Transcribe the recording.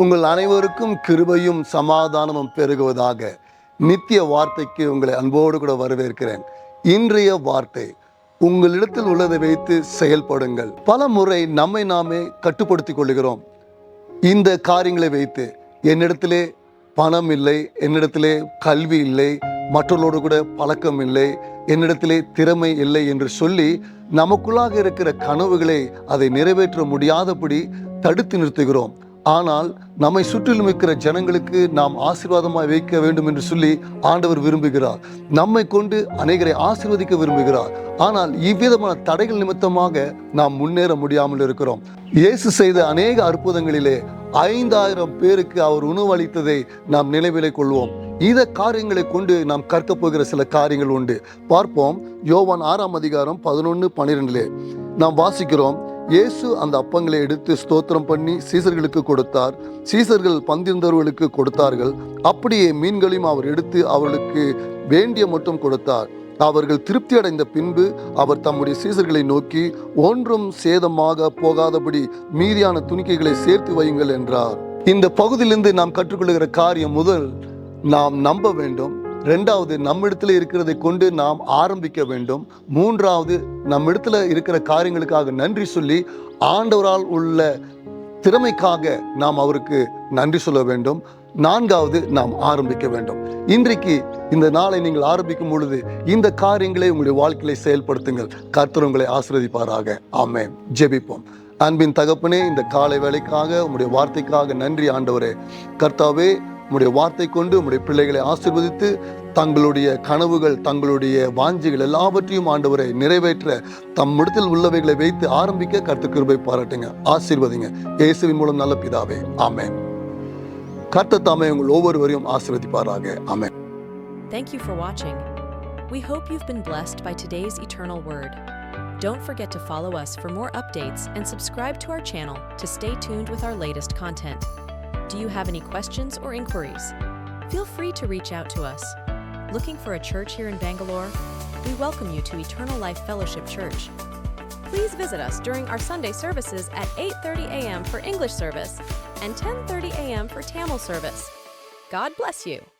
உங்கள் அனைவருக்கும் கிருபையும் சமாதானமும் பெருகுவதாக நித்திய வார்த்தைக்கு உங்களை அன்போடு கூட வரவேற்கிறேன். இன்றைய வார்த்தை உங்களிடத்தில் உள்ளதை வைத்து செயல்படுங்கள். பல முறை நம்மை நாமே கட்டுப்படுத்திக் கொள்கிறோம். இந்த காரியங்களை வைத்து என்னிடத்திலே பணம் இல்லை என்னிடத்திலே கல்வி இல்லை மற்றவர்களோடு கூட பழக்கம் இல்லை என்னிடத்திலே திறமை இல்லை என்று சொல்லி நமக்குள்ளாக இருக்கிற கனவுகளை அதை நிறைவேற்ற முடியாதபடி தடுத்து நிறுத்துகிறோம். ஆனால் நம்மை சுற்றிலும் இருக்கிற ஜனங்களுக்கு நாம் ஆசீர்வாதமாக வைக்க வேண்டும் என்று சொல்லி ஆண்டவர் விரும்புகிறார். நம்மை கொண்டு அநேகரை ஆசீர்வதிக்க விரும்புகிறார். ஆனால் இவ்விதமான தடைகள் நிமித்தமாக நாம் முன்னேற முடியாமல் இருக்கிறோம். இயேசு செய்த அநேக அற்புதங்களிலே ஐந்தாயிரம் பேருக்கு அவர் உணவு அளித்ததை நாம் நினைவிலை கொள்வோம். இத காரியங்களை கொண்டு நாம் கற்கப் போகிற சில காரியங்கள் உண்டு. பார்ப்போம். யோவான் ஆறாம் அதிகாரம் பதினொன்று பன்னிரெண்டிலே நாம் வாசிக்கிறோம். இயேசு அந்த அப்பங்களை எடுத்து ஸ்தோத்திரம் பண்ணி சீசர்களுக்கு கொடுத்தார். சீசர்கள் பந்திருந்தவர்களுக்கு கொடுத்தார்கள். அப்படியே மீன்களையும் அவர் எடுத்து அவர்களுக்கு வேண்டிய மட்டும் கொடுத்தார். அவர்கள் திருப்தி அடைந்த பின்பு அவர் தம்முடைய சீசர்களை நோக்கி ஒன்றும் சேதமாக போகாதபடி மீதியான துணிக்கைகளை சேர்த்து வையுங்கள் என்றார். இந்த பகுதியிலிருந்து நாம் கற்றுக்கொள்கிற காரியம் முதல் நாம் நம்ப வேண்டும். ரெண்டாவது நம்மிடத்துல இருக்கிறதை கொண்டு நாம் ஆரம்பிக்க வேண்டும். மூன்றாவது நம்மிடத்துல இருக்கிற காரியங்களுக்காக நன்றி சொல்லி ஆண்டவரால் உள்ள திறமைக்காக நாம் அவருக்கு நன்றி சொல்ல வேண்டும். நான்காவது நாம் ஆரம்பிக்க வேண்டும். இன்றைக்கு இந்த நாளை நீங்கள் ஆரம்பிக்கும் பொழுது இந்த காரியங்களை உங்களுடைய வாழ்க்கையை செயல்படுத்துங்கள். கர்த்தர் உங்களை ஆசீர்வதிப்பாராக. ஜெபிப்போம். அன்பின் தகப்பனே இந்த காலை வேலைக்காக உங்களுடைய வார்த்தைக்காக நன்றி ஆண்டவரே. கர்த்தாவே உம்முடைய வார்த்தை கொண்டு உம்முடைய பிள்ளைகளை ஆசிர்வதித்து தங்களுடைய கனவுகள் தங்களுடைய வாஞ்சிகள் எல்லாவற்றையும் ஆண்டவரை நிறைவேற்ற தம்மிடத்தில் உள்ளவைகளை வைத்து ஆரம்பிக்க கருத்து கிருபை பாராட்டுங்க ஆசீர்வதிங்க இயேசுவின் மூலம் நல்ல பிதாவே ஆமே கர்த்தர் தாமே உங்கள் ஒவ்வொருவரையும் ஆசீர்வதிப்பாராக ஆமே Thank you for watching. We hope you've been blessed by today's eternal word. Don't forget to follow us for more updates and subscribe to our channel to stay tuned with our latest content. Do you have any questions or inquiries? Feel free to reach out to us. Looking for a church here in Bangalore? We welcome you to Eternal Life Fellowship Church. Please visit us during our Sunday services at 8:30 a.m. for English service and 10:30 a.m. for Tamil service. God bless you.